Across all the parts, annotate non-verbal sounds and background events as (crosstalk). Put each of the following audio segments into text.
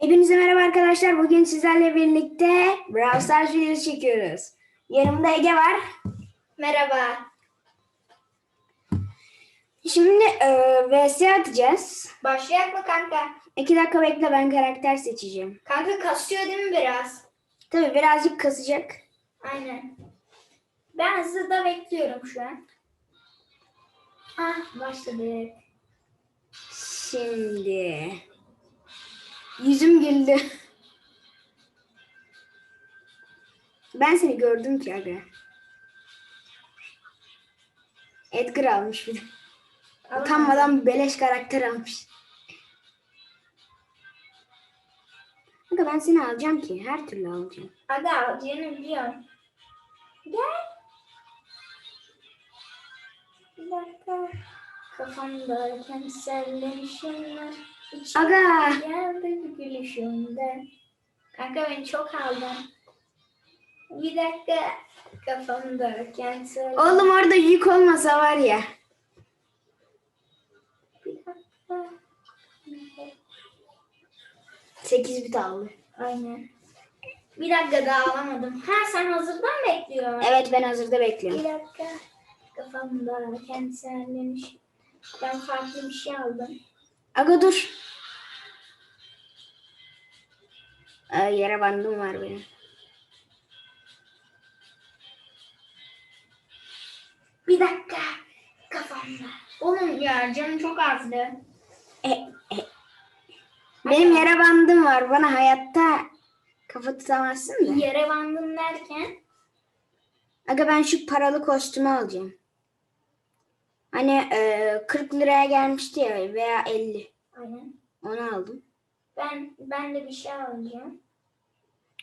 Hepinize merhaba arkadaşlar. Bugün sizlerle birlikte Brawl Stars videosu çekiyoruz. Yanımda Ege var. Merhaba. Şimdi e, VS atacağız. Başlayak mı kanka? İki dakika bekle ben karakter seçeceğim. Kanka kasıyor değil mi biraz? Tabii birazcık kasacak. Aynen. Ben hızlıda bekliyorum şu an. Ah başladık. Şimdi yüzüm güldü. Ben seni gördüm ki aga. Edgar almış bir de. Utanmadan beleş karakter almış. Aga ben seni alacağım ki. Her türlü alacağım. Aga alacağını biliyorum. Gel. Bir dakika. Kafamda kensellemişim var. İçim Aga. geldi gülüşümden. Kanka beni çok aldın. Bir dakika. Kafamda kentsel. Oğlum orada yük olmasa var ya. Bir dakika. 8 bit aldı. Aynen. Bir dakika daha alamadım. Ha sen hazırdan bekliyorsun. Evet ben hazırda Bir bekliyorum. dakika. Kafamda kensellemiş. Ben farklı bir şey aldım. Aga dur. Aa, yere bandım var benim. Bir dakika. Kafamda. Oğlum ya canım çok azdı. E, e. Benim yere bandım var. Bana hayatta kafa tutamazsın da. Yere bandım derken. Aga ben şu paralı kostümü alacağım. Hani e, 40 liraya gelmişti ya veya 50. Aynen. Onu aldım. Ben ben de bir şey alacağım.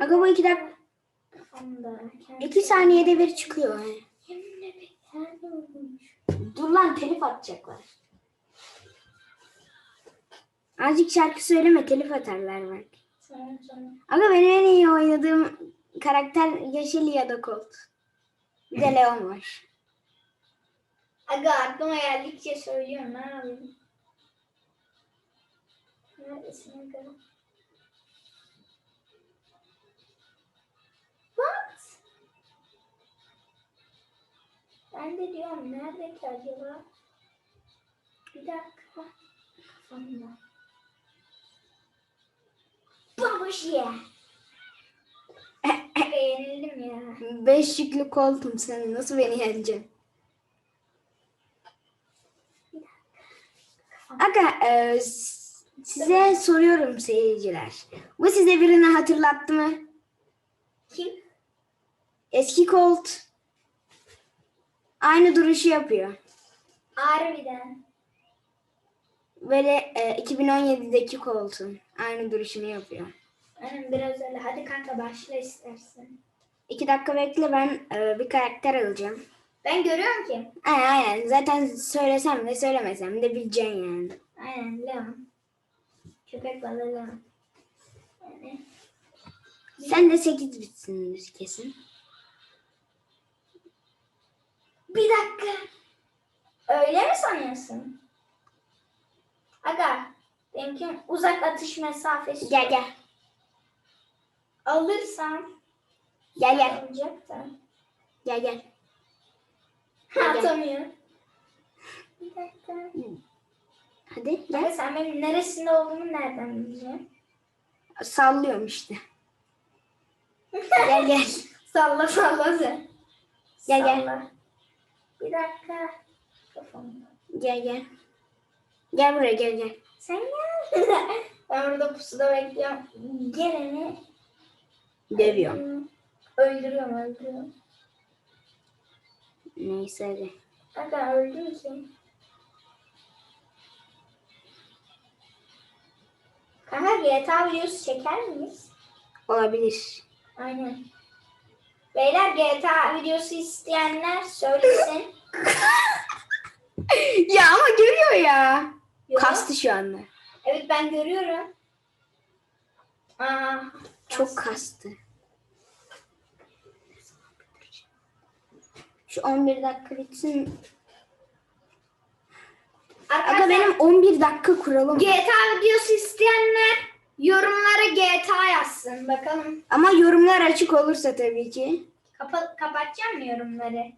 Aga bu iki dakika, Kafamda. iki saniyede bir çıkıyor. Yani. Yeminle. Dur lan telif atacaklar. Azıcık şarkı söyleme telif atarlar bak. Sonra sonra. Aga benim en iyi oynadığım karakter Yeşil ya da Colt. Bir de Leon var. Aga aklıma geldikçe söylüyorum. Ne yapayım? Neredesin aga? What? Ben de diyorum nerede ki acaba? Bir dakika. Kafamda. Babuş. Aga yenildim ya. Beş yüklü Colt'um sen nasıl beni yeneceksin? Aga e, size soruyorum seyirciler. Bu size birini hatırlattı mı? Kim? Eski Colt. Aynı duruşu yapıyor. Harbiden. Böyle e, 2017'deki Colt'un aynı duruşunu yapıyor. Aynen biraz öyle. Hadi kanka başla istersen. İki dakika bekle ben e, bir karakter alacağım. Ben görüyorum ki. Aynen aynen zaten söylesem de söylemesem de bileceksin yani. Aynen Leon. Köpek balığı Leon. Yani Sen de 8 bitsindir kesin. bir dakika. Öyle mi sanıyorsun? Aga. Benimki uzak atış mesafesi. Gel gel. Alırsam. Gel gel. Alacak da. Gel gel. Gel. Atamıyor. Bir dakika. Hadi gel. sen benim neresinde olduğumu nereden bileceksin? Sallıyorum işte. (laughs) Gel gel. Salla salla sen. Gel, gel. Salla. Bir dakika. Kafamda. Gel gel. Gel buraya gel gel. Sen gel. (laughs) ben burada pusuda bekliyorum. Geleni Dövüyorum. öldürüyorum öldürüyorum. Neyse hadi. Kanka öldüm ki. Kanka GTA videosu çeker miyiz? Olabilir. Aynen. Beyler GTA videosu isteyenler söylesin. (laughs) ya ama görüyor ya. Yok. Kastı şu anda. Evet ben görüyorum. Aa, Çok kastı. Şu 11 dakika bitsin. Arkadaşlar Aga benim 11 dakika kuralım. GTA videosu isteyenler yorumlara yazsın bakalım. Ama yorumlar açık olursa tabii ki. Kapa kapatacağım mı yorumları?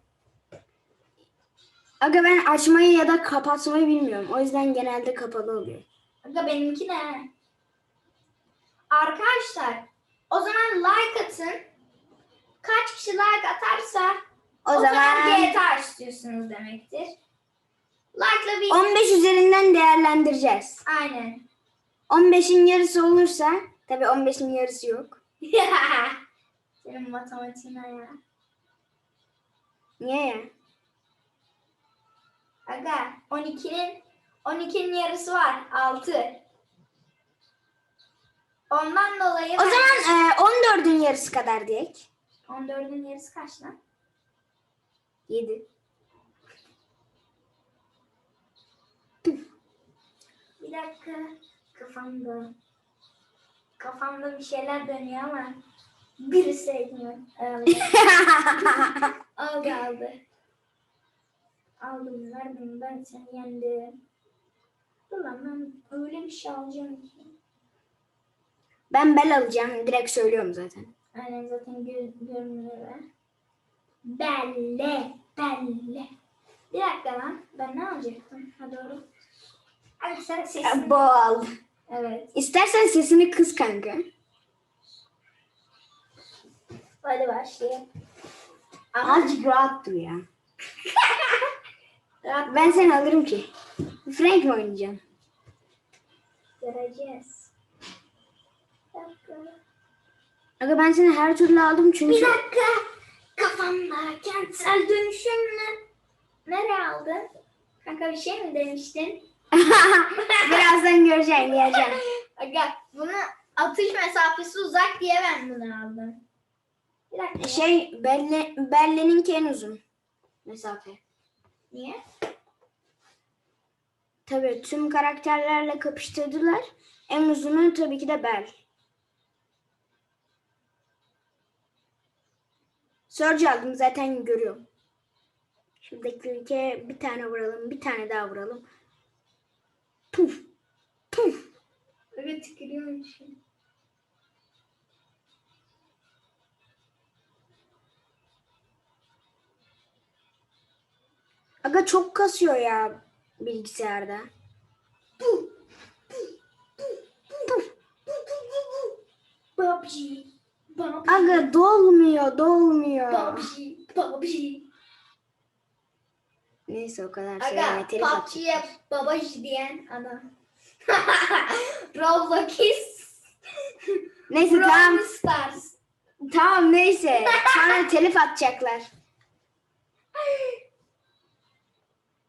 Aga ben açmayı ya da kapatmayı bilmiyorum. O yüzden genelde kapalı oluyor. Aga benimki de. Arkadaşlar o zaman like atın. Kaç kişi like atarsa O, o, zaman zaman GTA istiyorsunuz demektir. Like'la bir 15 üzerinden değerlendireceğiz. aynen. 15'in yarısı olursa tabii 15'in yarısı yok. (laughs) Senin matematiğine ya. Niye ya? Aga 12'nin 12'nin yarısı var 6. Ondan dolayı O zaman e, 14'ün yarısı kadar diyek. 14'ün yarısı kaç lan? 7. Bir dakika kafamda kafamda bir şeyler dönüyor ama birisi etmiyor. (laughs) aldı aldı. Aldım verdim ben seni yendim. Dur lan ben öyle bir şey alacağım ki. Ben bel alacağım. Direkt söylüyorum zaten. Aynen zaten gö görünüyor. Be. Belle, belle. Bir dakika lan. Ben ne alacaktım? Ha doğru. Sen sesini. Aldı. Evet. İstersen sesini kıs kanka. Hadi başlayalım. Azıcık rahat dur ya. rahat Ben seni alırım ki. Frank mi oynayacağım? göreceğiz. Aga ben seni her türlü aldım çünkü. Bir dakika. Kafamda kentsel dönüşümle. Nereye aldın? Kanka bir şey mi demiştin? (laughs) Birazdan göreceksin, geleceksin. Aga bunu atış mesafesi uzak diye ben bunu aldım. Bir dakika. Şey, Belle, Belle'ninki en uzun mesafe. Niye? Tabii tüm karakterlerle kapıştırdılar. En uzunu tabii ki de Bell. Surge aldım zaten görüyorum. Şuradaki ülke bir tane vuralım, bir tane daha vuralım. Puf, puf. Öyle tükürüyormuş. Aga çok kasıyor ya bilgisayarda. PUBG. PUBG. Aga dolmuyor, dolmuyor. PUBG. PUBG. Neyse o kadar Aga söyleme telif atacak. PUBG'ye babacı diyen adam. (laughs) Roblox. Neyse tamam, Brawl Stars. tamam neyse. Sonra telif atacaklar.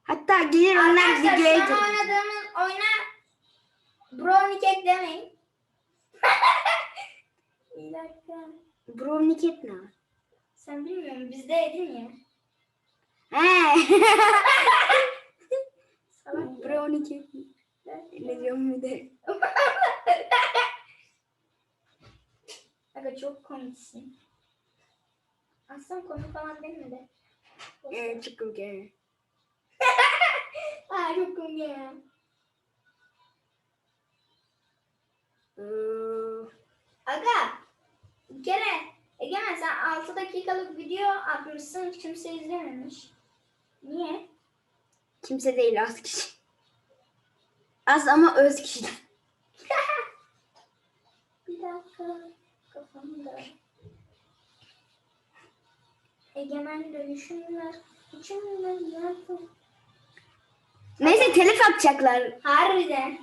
Hatta gelir onlar Arkadaşlar videoya şu an girer. oynadığımız oyuna Brownie Cake demeyin. Dakika. Brownie cat ne? Sen bilmiyor musun? Bizde yedin ya. He. (laughs) Salak. Brownie cat. Ne diyorum bir de. (laughs) Aga çok komiksin. Aslan komik falan mi de? Evet çıkın (laughs) ki. Aa çok komik ya. Ee, Aga bir kere Egemen sen 6 dakikalık video atmışsın kimse izlememiş. Niye? Kimse değil az kişi. Az ama öz kişi. (laughs) Bir dakika kafamda. Egemen dönüşümler. Üçümler yardım. Neyse telif atacaklar. Harbiden.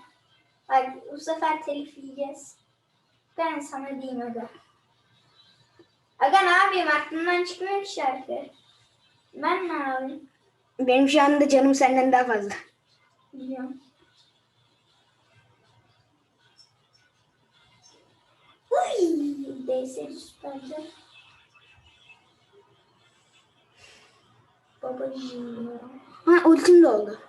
Bak bu sefer telif yiyeceğiz. Ben sana diyeyim aga. Aga ne yapayım aklımdan çıkmıyor ki şarkı. Ben ne yapayım? Benim şu anda canım senden daha fazla. Biliyorum. Uy, DS süperdi. Babacığım. Ha ultim de oldu.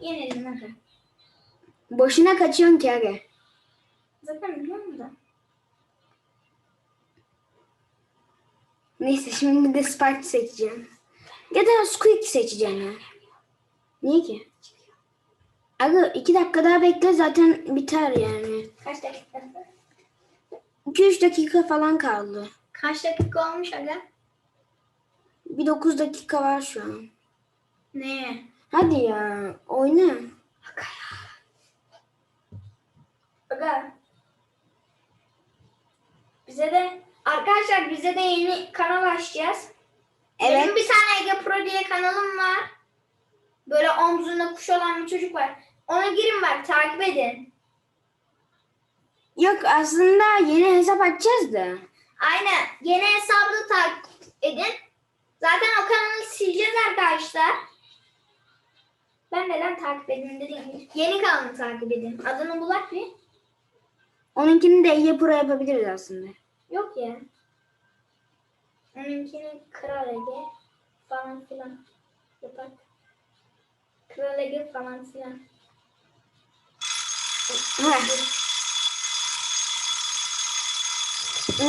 Yenildin aga. Boşuna kaçıyorsun ki aga. Zaten biliyorum da. Neyse şimdi de Spark seçeceğim. Ya da Squeak seçeceğim ya. Niye ki? Aga iki dakika daha bekle zaten biter yani. Kaç dakika? 2-3 dakika falan kaldı. Kaç dakika olmuş aga? Bir 9 dakika var şu an. Ne? Hadi ya oyna. Aga ya. Aga. Bize de arkadaşlar bize de yeni kanal açacağız. Evet. Benim bir tane Ege Pro diye kanalım var. Böyle omzunda kuş olan bir çocuk var. Ona girin bak takip edin. Yok aslında yeni hesap açacağız da. Aynen. Yeni hesabı da takip edin. Zaten o kanalı sileceğiz arkadaşlar. Ben neden takip edin dedim. Yeni kanalı takip edin. Adını bulak bir. Onunkini de Ege Pro yapabiliriz aslında. Yok ya. Onunkini Kral Ege falan filan yapar. Kral Ege falan filan.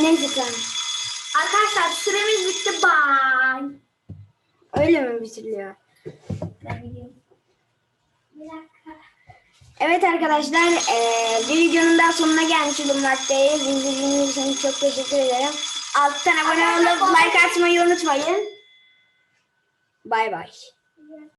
Neyse tamam. Arkadaşlar süremiz bitti. Bye. Öyle mi bitiriliyor? Ben gidiyorum. Bir dakika. Evet arkadaşlar eee bir videonun daha sonuna gelmiş bulunmaktayız. İzlediğiniz için çok teşekkür ederim. Alttan abone olup like atmayı unutmayın. Bay bay.